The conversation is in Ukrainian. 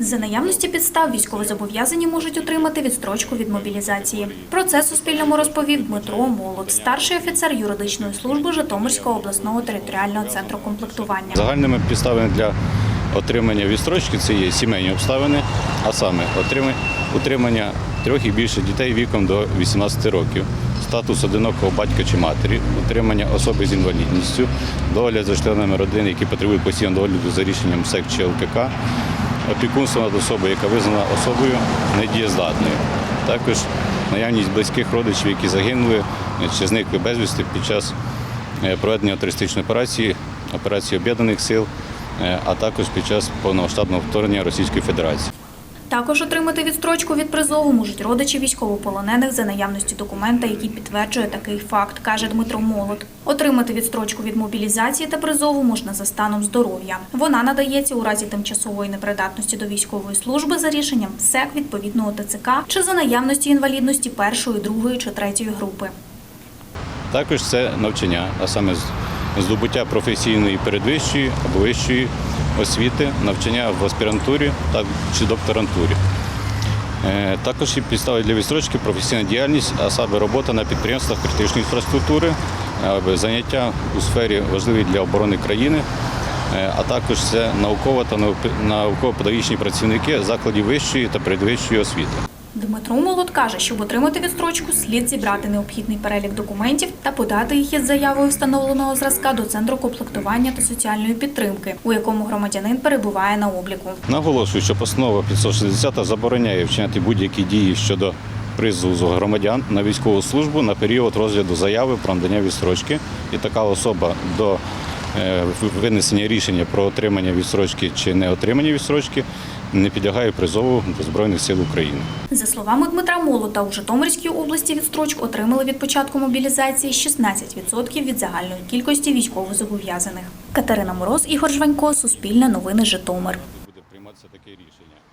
За наявності підстав військовозобов'язані можуть отримати відстрочку від мобілізації. Про це Суспільному розповів Дмитро Молод, старший офіцер юридичної служби Житомирського обласного територіального центру комплектування. Загальними підставами для отримання відстрочки це є сімейні обставини, а саме утримання трьох і більше дітей віком до 18 років, статус одинокого батька чи матері, утримання особи з інвалідністю, догляд за членами родини, які потребують постійного догляду за рішенням СЕК чи ЛКК, опікунство над особою, яка визнана особою недієздатною. Також наявність близьких родичів, які загинули чи зникли безвісти під час е, проведення терористичної операції, операції Об'єднаних сил, е, а також під час повномасштабного вторгнення Російської Федерації. Також отримати відстрочку від призову можуть родичі військовополонених за наявності документа, який підтверджує такий факт, каже Дмитро Молод. Отримати відстрочку від мобілізації та призову можна за станом здоров'я. Вона надається у разі тимчасової непридатності до військової служби за рішенням СЕК відповідного ТЦК чи за наявності інвалідності першої, другої чи третьої групи. Також це навчання, а саме здобуття професійної передвищої або вищої освіти, навчання в аспірантурі та чи докторантурі. Е, Також і підстави для відстрочки професійна діяльність, а саме робота на підприємствах критичної інфраструктури, заняття у сфері важливі для оборони країни, е, а також це наукова та наук- науково-педагогічні працівники закладів вищої та передвищої освіти. Дмитро Молод каже, щоб отримати відстрочку, слід зібрати необхідний перелік документів та подати їх із заявою встановленого зразка до центру комплектування та соціальної підтримки, у якому громадянин перебуває на обліку. Наголошую, що постанова 560 забороняє вчиняти будь-які дії щодо призову громадян на військову службу на період розгляду заяви про надання відстрочки. І така особа до винесення рішення про отримання відсрочки чи не отримання відсрочки не підлягає призову до Збройних сил України. За словами Дмитра Молота, у Житомирській області відстрочку отримали від початку мобілізації 16% від загальної кількості військовозобов'язаних. Катерина Мороз, Ігор Жванько, Суспільне новини Житомир. Буде прийматися таке рішення.